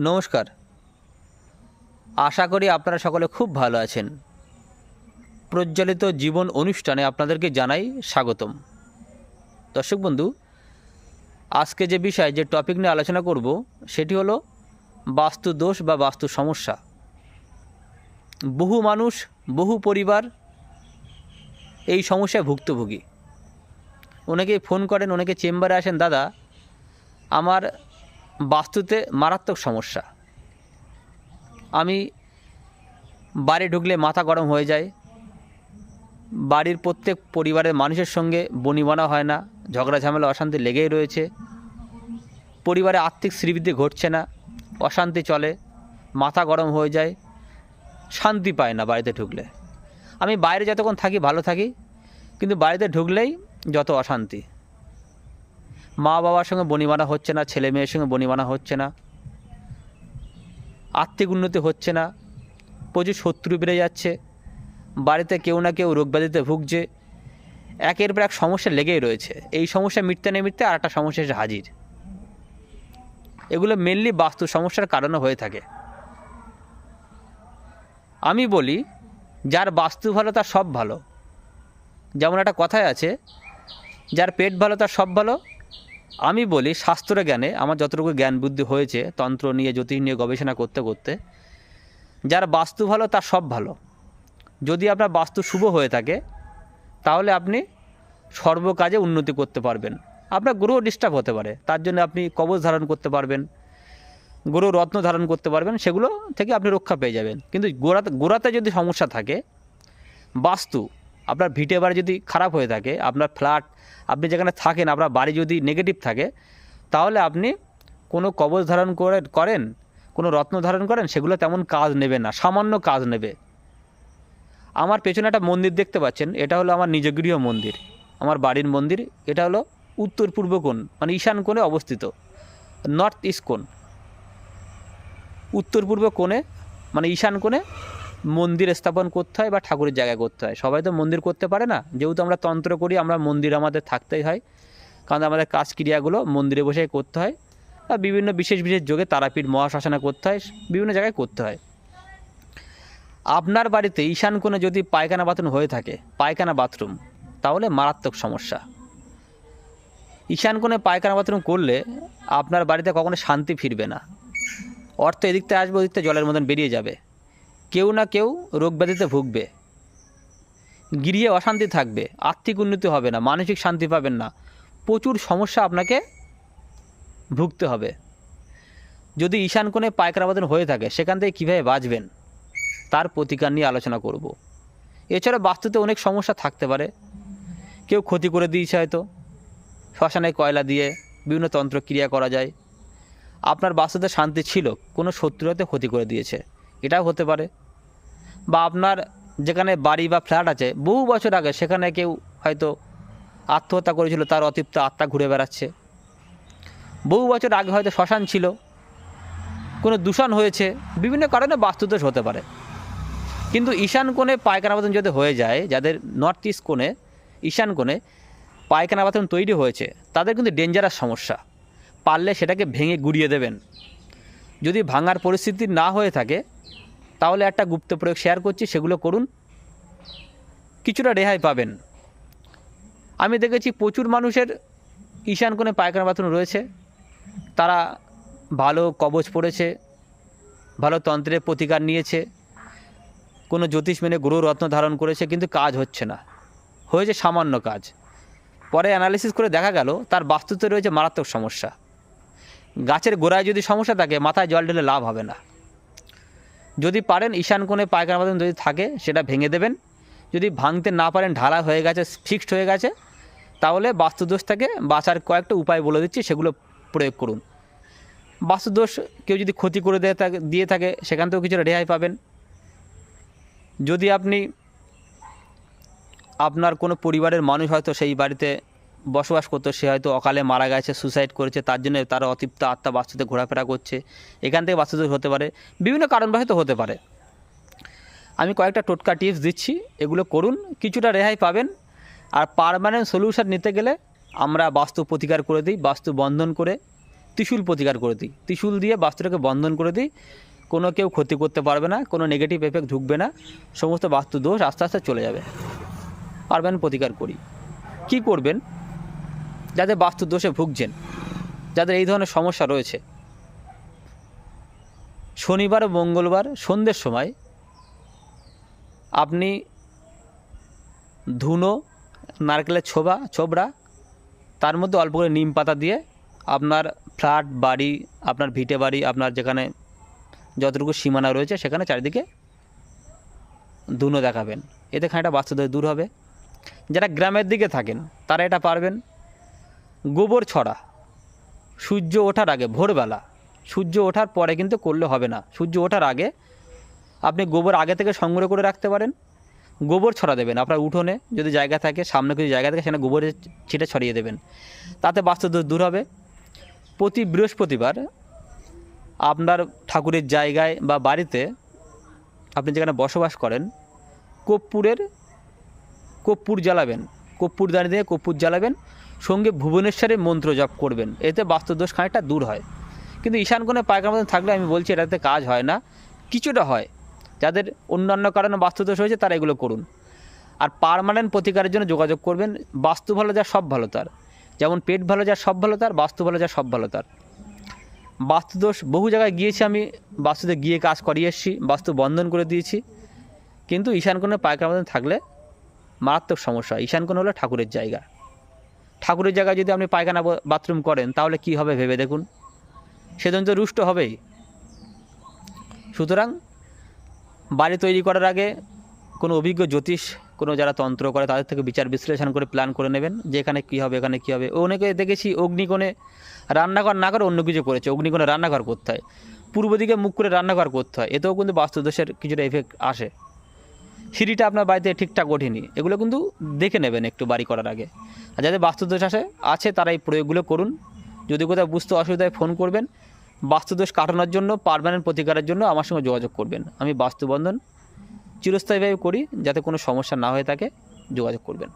নমস্কার। আশা করি আপনারা সকলে খুব ভালো আছেন। প্রজ্বলিত জীবন অনুষ্ঠানে আপনাদেরকে জানাই স্বাগতম। দর্শক বন্ধু, আজকে যে বিষয়, যে টপিক নিয়ে আলোচনা করব, সেটি হলো বাস্তু দোষ বা বাস্তু সমস্যা। বহু মানুষ, বহু পরিবার এই সমস্যায় ভুক্তভোগী। অনেকে ফোন করেন, অনেকে চেম্বারে আসেন, দাদা, আমার বাস্তুতে মারাত্মক সমস্যা। আমি বাড়ি ঢুকলে মাথা গরম হয়ে যায়। বাড়ির প্রত্যেক পরিবারের মানুষের সঙ্গে বনিবনা হয় না, ঝগড়া ঝামেলা অশান্তি লেগেই রয়েছে। পরিবারে আর্থিক শ্রীবৃদ্ধি ঘটছে না, অশান্তি চলে, মাথা গরম হয়ে যায়, শান্তি পায় না বাড়িতে ঢুকলে। আমি বাইরে যতক্ষণ থাকি ভালো থাকি, কিন্তু বাড়িতে ঢুকলেই যত অশান্তি। মা বাবার সঙ্গে বনিবানা হচ্ছে না, ছেলে মেয়ের সঙ্গে বনিবানা হচ্ছে না, আর্থিক উন্নতি হচ্ছে না, প্রচুর শত্রু বেড়ে যাচ্ছে, বাড়িতে কেউ না কেউ রোগব্যাধিতে ভুগছে, একের পর এক সমস্যা লেগেই রয়েছে। এই সমস্যা মিটতে না মিটতে আর একটা সমস্যা এসে হাজির। এগুলো মেনলি বাস্তু সমস্যার কারণে হয়ে থাকে। আমি বলি, যার বাস্তু ভালো, তার সব ভালো। যেমন একটা কথায় আছে, যার পেট ভালো, তার সব ভালো আমি বলি শাস্ত্র জ্ঞানে আমার যতটুকু জ্ঞান বুদ্ধি হয়েছে, তন্ত্র নিয়ে, জ্যোতিষ নিয়ে গবেষণা করতে করতে, যার বাস্তু ভালো, তার সব ভালো। যদি আপনার বাস্তু শুভ হয়ে থাকে, তাহলে আপনি সর্বকাজে উন্নতি করতে পারবেন। আপনার গ্রহ ডিস্টার্ব হতে পারে, তার জন্য আপনি কবচ ধারণ করতে পারবেন, গ্রহ রত্ন ধারণ করতে পারবেন, সেগুলো থেকে আপনি রক্ষা পেয়ে যাবেন। কিন্তু গোড়াতে গোড়াতে যদি সমস্যা থাকে, বাস্তু আপনার ভিটে বাড়ি যদি খারাপ হয়ে থাকে, আপনার ফ্ল্যাট, আপনি যেখানে থাকেন, আপনার বাড়ি যদি নেগেটিভ থাকে, তাহলে আপনি কোনো কবচ ধারণ করে, করেন, কোনো রত্ন ধারণ করেন, সেগুলো তেমন কাজ নেবে না, সামান্য কাজ নেবে। আমার পেছনে একটা মন্দির দেখতে পাচ্ছেন, এটা হলো আমার নিজ গৃহ মন্দির, আমার বাড়ির মন্দির, এটা হলো উত্তর পূর্ব কোণ মানে ঈশান কোণে অবস্থিত নর্থ ইস্ট কোণ। উত্তর পূর্ব কোণে মানে ঈশান কোণে মন্দির স্থাপন করতে হয় বা ঠাকুরের জায়গায় করতে হয়। সবাই তো মন্দির করতে পারে না। যেহেতু আমরা তন্ত্র করি, আমরা মন্দির আমাদের থাকতেই হয়। কারণ আমাদের কাজ ক্রিয়াগুলো মন্দিরে বসেই করতে হয়। বা বিভিন্ন বিশেষ বিশেষ যোগে তারাপীঠ, মহাশ্মশানে করতে হয়, বিভিন্ন জায়গায় করতে হয়। আপনার বাড়িতে ঈশান কোণে যদি পায়খানা বাথরুম হয়ে থাকে, পায়খানা বাথরুম, তাহলে মারাত্মক সমস্যা। ঈশান কোণে পায়খানা বাথরুম করলে আপনার বাড়িতে কখনো শান্তি ফিরবে না। অর্থ এদিক থেকে আসবে, ওদিক থেকে জলের মতন বেরিয়ে যাবে। কেউ না কেউ রোগ ব্যাধিতে ভুগবে। গৃহে অশান্তি থাকবে, আর্থিক উন্নতি হবে না, মানসিক শান্তি পাবেন না। প্রচুর সমস্যা আপনাকে ভুগতে হবে। যদি ঈশান কোণে পায়খানা বাদন হয়ে থাকে, সেখান থেকে কীভাবে বাঁচবেন? তার প্রতিকার নিয়ে আলোচনা করব। এছাড়া বাস্তুতে অনেক সমস্যা থাকতে পারে। কেউ ক্ষতি করে দিয়েছে হয়তো। শ্মশানে কয়লা দিয়ে বিভিন্ন তন্ত্র ক্রিয়া করা যায়। আপনার বাস্তুতে শান্তি ছিল, কোনো শত্রু হতে ক্ষতি করে দিয়েছে। এটাও হতে পারে। বা আপনার যেখানে বাড়ি বা ফ্ল্যাট আছে, বহু বছর আগে সেখানে কেউ হয়তো আত্মহত্যা করেছিল, তার অতৃপ্ত আত্মা ঘুরে বেড়াচ্ছে। বহু বছর আগে হয়তো শ্মশান ছিল, কোনো দূষণ হয়েছে, বিভিন্ন কারণে বাস্তুদোষ হতে পারে। কিন্তু ঈশান কোণে পায়খানা বাথরুম যদি হয়ে যায়, যাদের নর্থ ইস্ট কোণে, ঈশান কোণে পায়খানা বাথরুম তৈরি হয়েছে, তাদের কিন্তু ডেঞ্জারাস সমস্যা। পারলে সেটাকে ভেঙে গুড়িয়ে দেবেন। যদি ভাঙার পরিস্থিতি না হয়ে থাকে তাহলে একটা গুপ্ত প্রয়োগ শেয়ার করছি, সেগুলো করুন। কিছুটা রেহাই পাবেন। আমি দেখেছি প্রচুর মানুষের ঈশান কোণে পায়খানা বাথরুম রয়েছে। তারা ভালো কবচ পড়েছে, ভালো তন্ত্রের প্রতিকার নিয়েছে। কোনো জ্যোতিষ মেনে গ্রহ রত্ন ধারণ করেছে, কিন্তু কাজ হচ্ছে না। হয়েছে সামান্য কাজ। পরে অ্যানালিসিস করে দেখা গেল, তার বাস্তুতে রয়েছে মারাত্মক সমস্যা। গাছের গোড়ায় যদি সমস্যা থাকে, মাথায় জল ঢেলে লাভ হবে না। যদি পারেন, ঈশান কোণে পায়খানা বাথরুম যদি থাকে, সেটা ভেঙে দেবেন। যদি ভাঙতে না পারেন ঢালা হয়ে গেছে ফিক্সড হয়ে গেছে, তাহলে বাস্তুদোষ থেকে বাঁচার কয়েকটা উপায় বলে দিচ্ছি, সেগুলো প্রয়োগ করুন। বাস্তুদোষ কেউ যদি ক্ষতি করে দিয়ে থাকে দিয়ে থাকে, সেখান থেকেও কিছুটা রেহাই পাবেন। যদি আপনি আপনার কোনো পরিবারের মানুষ হয়তো সেই বাড়িতে বসবাস করতো, সে হয়তো অকালে মারা গেছে সুসাইড করেছে, তার জন্য তার অতৃপ্ত আত্মা বাস্তুতে ঘোরাফেরা করছে। এখান থেকে বাস্তুদোষ হতে পারে, বিভিন্ন কারণবশত হতে পারে। আমি কয়েকটা টোটকা টিপস দিচ্ছি, এগুলো করুন, কিছুটা রেহাই পাবেন। আর পারমানেন্ট সলিউশন নিতে গেলে আমরা বাস্তু প্রতিকার করে দিই, বাস্তু বন্ধন করে, ত্রিশুল প্রতিকার করে দিই। ত্রিশূল দিয়ে বাস্তুটাকে বন্ধন করে দিই, কোনো কেউ ক্ষতি করতে পারবে না, কোনো নেগেটিভ এফেক্ট ঢুকবে না, সমস্ত বাস্তু দোষ আস্তে আস্তে চলে যাবে। পারবেন প্রতিকার করি। কি করবেন? যাদের বাস্তু দোষে ভুগছেন, যাদের এই ধরনের সমস্যা রয়েছে। শনিবার ও মঙ্গলবার সন্ধ্যের সময় আপনি ধুনো, নারকেলের ছোবা, ছোবড়া, তার মধ্যে অল্প করে নিম পাতা দিয়ে আপনার ফ্ল্যাট, বাড়ি, আপনার ভিটে বাড়ি, আপনার যেখানে যতটুকু সীমানা রয়েছে সেখানে চারিদিকে ধুনো দেখাবেন। এতে খানিকটা বাস্তুদোষ দূর হবে। যারা গ্রামের দিকে থাকেন, তারা এটা পারবেন। গোবর ছড়া। সূর্য ওঠার আগে, ভোরবেলা। সূর্য ওঠার পরে কিন্তু করলে হবে না। সূর্য ওঠার আগে আপনি গোবর আগে থেকে সংগ্রহ করে রাখতে পারেন। গোবর ছড়া দেবেন আপনার উঠোনে, যদি জায়গা থাকে, সামনে কিছু জায়গা থাকে, সেখানে গোবরের ছিটে ছড়িয়ে দেবেন। তাতে বাস্তুদোষ দূর হবে। প্রতি বৃহস্পতিবার আপনার ঠাকুরের জায়গায় বা বাড়িতে আপনি যেখানে বসবাস করেন, কর্পূরের, কর্পূর জ্বালাবেন। কর্পূর দাঁড়িয়ে দিয়ে কর্পূর জ্বালাবেন। সঙ্গে ভুবনেশ্বরের মন্ত্র জপ করবেন। এতে বাস্তুদোষ খানিকটা দূর হয়। কিন্তু ঈশান কোণে পায়খানা মতন থাকলে আমি বলছি, এটাতে কাজ হয় না। কিছুটা হয়। যাদের অন্যান্য কারণে বাস্তুদোষ হয়েছে, তারা এগুলো করুন। আর পার্মানেন্ট প্রতিকারের জন্য যোগাযোগ করবেন। বাস্তু ভালো যা, সব ভালো তার। যেমন পেট ভালো যা, সব ভালো তার। বাস্তু ভালো যা, সব ভালো তার। বাস্তুদোষ, বহু জায়গায় গিয়েছি আমি। বাস্তুতে গিয়ে কাজ করিয়ে এসেছি। বাস্তু বন্ধন করে দিয়েছি। কিন্তু ঈশান কোণে পায়খানা মতন থাকলে মারাত্মক সমস্যা ঈশান কোণ হলো ঠাকুরের জায়গা। ঠাকুরের জায়গায় যদি আপনি পায়খানা বাথরুম করেন, তাহলে কি হবে ভেবে দেখুন? সেদিন তো রুষ্ট হবেই। সুতরাং বাড়ি তৈরি করার আগে কোনো অভিজ্ঞ জ্যোতিষ, কোনো যারা তন্ত্র করে, তাদের থেকে বিচার বিশ্লেষণ করে, প্ল্যান করে নেবেন যে এখানে কী হবে, এখানে কী হবে। অনেকে দেখেছি অগ্নিকোণে রান্নাঘর না করে অন্য কিছু করেছে, অগ্নিকোণে রান্নাঘর করতে হয়। পূর্ব দিকে মুখ করে রান্নাঘর করতে হয়। এতেও কিন্তু বাস্তুদোষের কিছুটা এফেক্ট আসে। সিঁড়িটা আপনার বাড়িতে ঠিকঠাক ওঠেনি। এগুলো কিন্তু দেখে নেবেন একটু বাড়ি করার আগে। আর যাদের বাস্তুদোষ আসে, আছে তারা এই প্রয়োগগুলো করুন। যদি কোথাও বুঝতে অসুবিধায় ফোন করবেন, বাস্তুদোষ কাটানোর জন্য, পারমানেন্ট প্রতিকারের জন্য আমার সঙ্গে যোগাযোগ করবেন। আমি বাস্তুবন্ধন চিরস্থায়ীভাবে করি, যাতে কোনো সমস্যা না হয়ে থাকে, যোগাযোগ করবেন।